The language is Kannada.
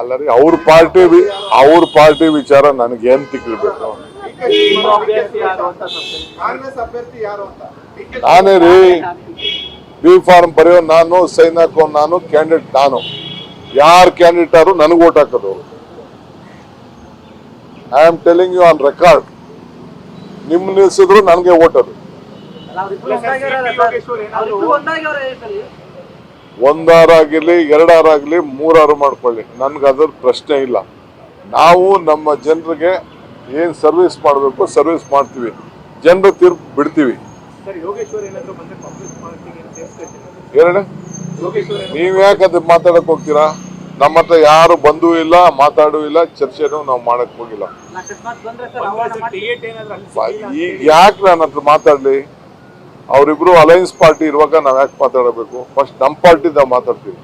ಅಲ್ಲ ರೀ ಅವ್ರ ಪಾರ್ಟಿ ಅವ್ರ ಪಾರ್ಟಿ ವಿಚಾರ ನನಗೆ ಏನ್ ತಿಕ್ಕಿರ್ಬೇಕು ನಿಮ್ಮ ಅಭ್ಯರ್ಥಿ ಯಾರು ಅಂತ ಕಾಂಗ್ರೆಸ್ ಅಭ್ಯರ್ಥಿ ಯಾರು ಅಂತ ಡಿ ನಾನೇ ರೀ ಬಿ ಫಾರ್ಮ್ ಬರೆಯೋ ನಾನು, ಸೈನ್ ಹಾಕೋ ನಾನು, ಕ್ಯಾಂಡಿಡೇಟ್ ನಾನು. ಯಾರು ಕ್ಯಾಂಡಿಡೇಟ್ ಆದ್ರು ನನಗೆ ಓಟ್ ಹಾಕೋದು. I am telling you on record ನಿಮ್ ನಿಲ್ಸಿದ್ರು ನನಗೆ ಓಟ್ ಅದು. ಒಂದಾರಾಗಿರ್ಲಿ ಎರಡಾರಾಗಲಿ ಮೂರಾರು ಮಾಡ್ಕೊಳ್ಳಿ. ನನ್ಗೆ ಅದ್ರ ಪ್ರಶ್ನೆ ಇಲ್ಲ. ನಾವು ನಮ್ಮ ಜನರಿಗೆ ಏನು ಸರ್ವಿಸ್ ಮಾಡಬೇಕು ಸರ್ವಿಸ್ ಮಾಡ್ತೀವಿ. ಜನರು ತೀರ್ಪು ಬಿಡ್ತೀವಿ. ಸರ್ ನೀವು ಯಾಕೆ ಅದು ಮಾತಾಡಕ್ ಹೋಗ್ತೀರಾ? ನಮ್ಮ ಹತ್ರ ಯಾರು ಬಂದೂ ಇಲ್ಲ ಮಾತಾಡೂ ಇಲ್ಲ ಚರ್ಚೆನೂ ನಾವು ಮಾಡಕ್ ಹೋಗಿಲ್ಲ. ಹೇಳಿ ಯಾಕೆ ನನ್ನ ಹತ್ರ ಮಾತಾಡ್ಲಿ? ಅವರಿಬ್ರು ಅಲಯನ್ಸ್ ಪಾರ್ಟಿ ಇರುವಾಗ ನಾವ್ ಯಾಕೆ ಮಾತಾಡಬೇಕು? ಫಸ್ಟ್ ನಮ್ಮ ಪಾರ್ಟಿ ಮಾತಾಡ್ತೀವಿ.